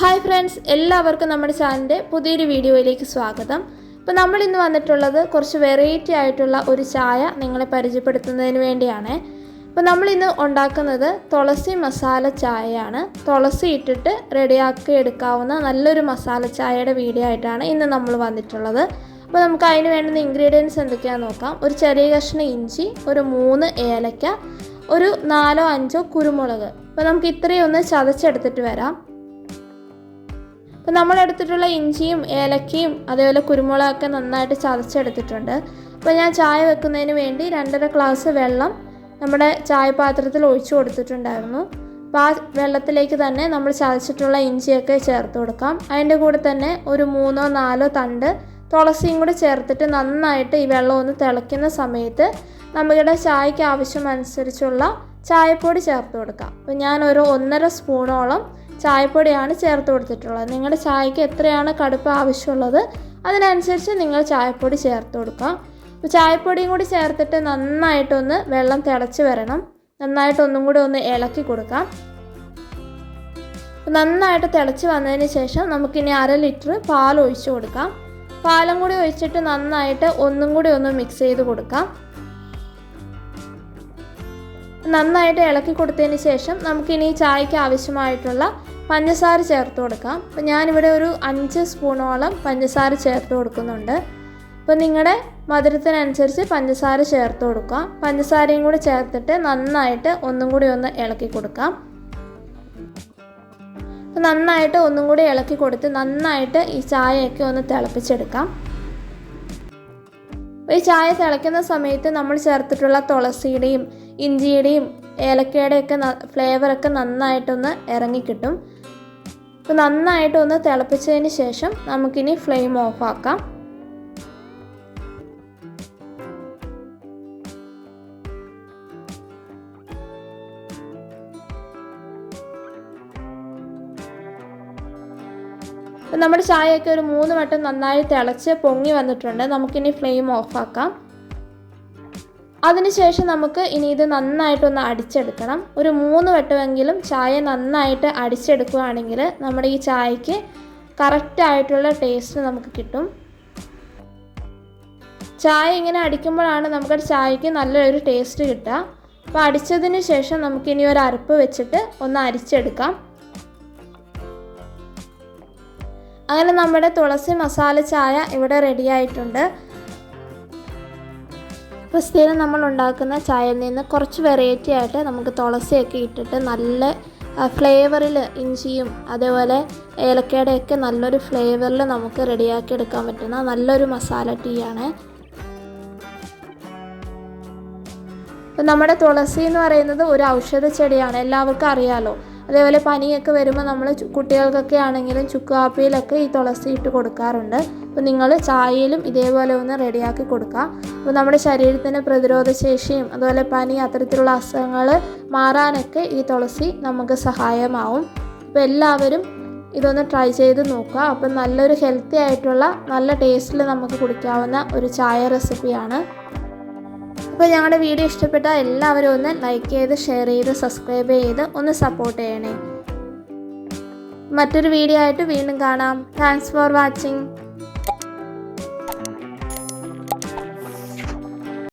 Hi friends എല്ലാവർക്കും നമ്മുടെ ചാനലിന്റെ പുതിയൊരു വീഡിയോയിലേക്ക് സ്വാഗതം. ഇപ്പോൾ നമ്മൾ ഇന്ന് വന്നിട്ടുള്ളത് കുറച്ച് വെറൈറ്റി ആയിട്ടുള്ള ഒരു ചായ നിങ്ങളെ പരിചയപ്പെടുത്തുന്നതിന് വേണ്ടിയാണ്. ഇപ്പോൾ നമ്മൾ ഇന്ന് ഉണ്ടാക്കുന്നത് തുളസി മസാല ചായയാണ്. തുളസി ഇട്ടിട്ട് റെഡിയാക്കി എടുക്കാവുന്ന നല്ലൊരു മസാല ചായയുടെ വീഡിയോ ആയിട്ടാണ് ഇന്ന് നമ്മൾ വന്നിട്ടുള്ളത്. അപ്പോൾ നമുക്ക് അതിന് വേണ്ടുന്ന ഇൻഗ്രീഡിയൻസ് എന്തൊക്കെയാണെന്ന് നോക്കാം. ഒരു ചെറിയ കഷ്ണം ഇഞ്ചി ഒരു മൂന്ന് ഏലക്ക ഒരു നാലോ അഞ്ചോ കുരുമുളക്. അപ്പോൾ നമുക്ക് ഇത്രയും ഒന്ന് ചതച്ചെടുത്തിട്ട് വരാം. അപ്പോൾ നമ്മൾ എടുത്തിട്ടുള്ള ഇഞ്ചിയും ഏലക്കയും അതേപോലെ കുരുമുളകൊക്കെ നന്നായിട്ട് ചതച്ചെടുത്തിട്ടുണ്ട്. അപ്പോൾ ഞാൻ ചായ വെക്കുന്നതിന് വേണ്ടി രണ്ടര ഗ്ലാസ് വെള്ളം നമ്മുടെ ചായപാത്രത്തിൽ ഒഴിച്ചു കൊടുത്തിട്ടുണ്ടായിരുന്നു. അപ്പോൾ ആ വെള്ളത്തിലേക്ക് തന്നെ നമ്മൾ ചതച്ചിട്ടുള്ള ഇഞ്ചിയൊക്കെ ചേർത്ത് കൊടുക്കാം. അതിന്റെ കൂടെ തന്നെ ഒരു മൂന്നോ നാലോ തണ്ട് തുളസിയും കൂടി ചേർത്തിട്ട് നന്നായിട്ട് ഈ വെള്ളം ഒന്ന് തിളയ്ക്കുന്ന സമയത്ത് നമ്മുടെ ചായക്ക് ആവശ്യമനുസരിച്ചുള്ള ചായപ്പൊടി ചേർത്ത് കൊടുക്കാം. അപ്പോൾ ഞാൻ ഒരു ഒന്നര സ്പൂണോളം ചായപ്പൊടിയാണ് ചേർത്ത് കൊടുത്തിട്ടുള്ളത്. നിങ്ങളുടെ ചായക്ക് എത്രയാണ് കടുപ്പ് ആവശ്യമുള്ളത് അതിനനുസരിച്ച് നിങ്ങൾ ചായപ്പൊടി ചേർത്ത് കൊടുക്കുക അപ്പോൾ ചായപ്പൊടിയും കൂടി ചേർത്തിട്ട് നന്നായിട്ടൊന്ന് വെള്ളം തിളച്ച് വരണം. നന്നായിട്ട് ഒന്നും കൂടി ഒന്ന് ഇളക്കി കൊടുക്കാം. നന്നായിട്ട് തിളച്ച് വന്നതിന് ശേഷം നമുക്കിനി അര ലിറ്റർ പാൽ ഒഴിച്ചു കൊടുക്കാം. പാലും കൂടി ഒഴിച്ചിട്ട് നന്നായിട്ട് ഒന്നും കൂടി ഒന്ന് മിക്സ് ചെയ്ത് കൊടുക്കാം. നന്നായിട്ട് ഇളക്കി കൊടുത്തതിന് ശേഷം നമുക്കിനി ചായക്ക് ആവശ്യമായിട്ടുള്ള പഞ്ചസാര ചേർത്ത് കൊടുക്കാം. അപ്പോൾ ഞാനിവിടെ ഒരു അഞ്ച് സ്പൂണോളം പഞ്ചസാര ചേർത്ത് കൊടുക്കുന്നുണ്ട്. അപ്പോൾ നിങ്ങളുടെ മധുരത്തിനനുസരിച്ച് പഞ്ചസാര ചേർത്ത് കൊടുക്കാം. പഞ്ചസാരയും കൂടി ചേർത്തിട്ട് നന്നായിട്ട് ഒന്നും കൂടി ഒന്ന് ഇളക്കി കൊടുക്കാം. അപ്പോൾ നന്നായിട്ട് ഒന്നും കൂടി ഇളക്കി കൊടുത്ത് നന്നായിട്ട് ഈ ചായയൊക്കെ ഒന്ന് തിളപ്പിച്ചെടുക്കാം. ഈ ചായ തിളയ്ക്കുന്ന സമയത്ത് നമ്മൾ ചേർത്തിട്ടുള്ള തുളസിയുടെയും ഇഞ്ചിയുടെയും ഏലക്കയുടെയൊക്കെ ഫ്ലേവറൊക്കെ നന്നായിട്ടൊന്ന് ഇറങ്ങിക്കിട്ടും. അപ്പോൾ നന്നായിട്ടൊന്ന് തിളപ്പിച്ചതിന് ശേഷം നമുക്കിനി ഫ്ലെയിം ഓഫാക്കാം. നമ്മുടെ ചായയൊക്കെ ഒരു മൂന്ന് വട്ടം നന്നായി തിളച്ച് പൊങ്ങി വന്നിട്ടുണ്ട്. നമുക്കിനി ഫ്ലെയിം ഓഫാക്കാം. അതിനുശേഷം നമുക്ക് ഇനി ഇത് നന്നായിട്ടൊന്ന് അടിച്ചെടുക്കണം. ഒരു മൂന്ന് വട്ടമെങ്കിലും ചായ നന്നായിട്ട് അടിച്ചെടുക്കുകയാണെങ്കിൽ നമ്മുടെ ഈ ചായക്ക് കറക്റ്റായിട്ടുള്ള ടേസ്റ്റ് നമുക്ക് കിട്ടും. ചായ ഇങ്ങനെ അടിക്കുമ്പോഴാണ് നമുക്ക് ചായക്ക് നല്ലൊരു ടേസ്റ്റ് കിട്ടുക. അപ്പോൾ അടിച്ചതിന് ശേഷം നമുക്കിനി ഒരു അരപ്പ് വെച്ചിട്ട് ഒന്ന് അരിച്ചെടുക്കാം. അങ്ങനെ നമ്മുടെ തുളസി മസാല ചായ ഇവിടെ റെഡി ആയിട്ടുണ്ട്. അപ്പോൾ സ്ഥിരം നമ്മൾ ഉണ്ടാക്കുന്ന ചായയിൽ നിന്ന് കുറച്ച് വെറൈറ്റി ആയിട്ട് നമുക്ക് തുളസിയൊക്കെ ഇട്ടിട്ട് നല്ല ഫ്ലേവറിൽ ഇഞ്ചിയും അതേപോലെ ഏലക്കയുടെയൊക്കെ നല്ലൊരു ഫ്ലേവറിൽ നമുക്ക് റെഡിയാക്കി എടുക്കാൻ പറ്റുന്ന നല്ലൊരു മസാല ടീ ആണ്. അപ്പം നമ്മുടെ തുളസി എന്ന് പറയുന്നത് ഒരു ഔഷധ ചെടിയാണ് എല്ലാവർക്കും അറിയാലോ. അതേപോലെ പനിയൊക്കെ വരുമ്പോൾ നമ്മൾ കുട്ടികൾക്കൊക്കെ ആണെങ്കിലും ചുക്കുകാപ്പിയിലൊക്കെ ഈ തുളസി ഇട്ട് കൊടുക്കാറുണ്ട്. അപ്പോൾ നിങ്ങൾ ചായയിലും ഇതേപോലെ ഒന്ന് റെഡിയാക്കി കൊടുക്കുക അപ്പോൾ നമ്മുടെ ശരീരത്തിന് പ്രതിരോധ ശേഷിയും അതുപോലെ പനി അത്തരത്തിലുള്ള അസുഖങ്ങൾ മാറാനൊക്കെ ഈ തുളസി നമുക്ക് സഹായമാവും. അപ്പോൾ എല്ലാവരും ഇതൊന്ന് ട്രൈ ചെയ്ത് നോക്കുക. അപ്പം നല്ലൊരു ഹെൽത്തി ആയിട്ടുള്ള നല്ല ടേസ്റ്റിൽ നമുക്ക് കുടിക്കാവുന്ന ഒരു ചായ റെസിപ്പിയാണ് അപ്പോൾ ഞങ്ങളുടെ വീഡിയോ ഇഷ്ടപ്പെട്ട എല്ലാവരും ഒന്ന് ലൈക്ക് ചെയ്ത് ഷെയർ ചെയ്ത് സബ്സ്ക്രൈബ് ചെയ്ത് ഒന്ന് സപ്പോർട്ട് ചെയ്യണേ. മറ്റൊരു വീഡിയോ ആയിട്ട് വീണ്ടും കാണാം. Thanks for watching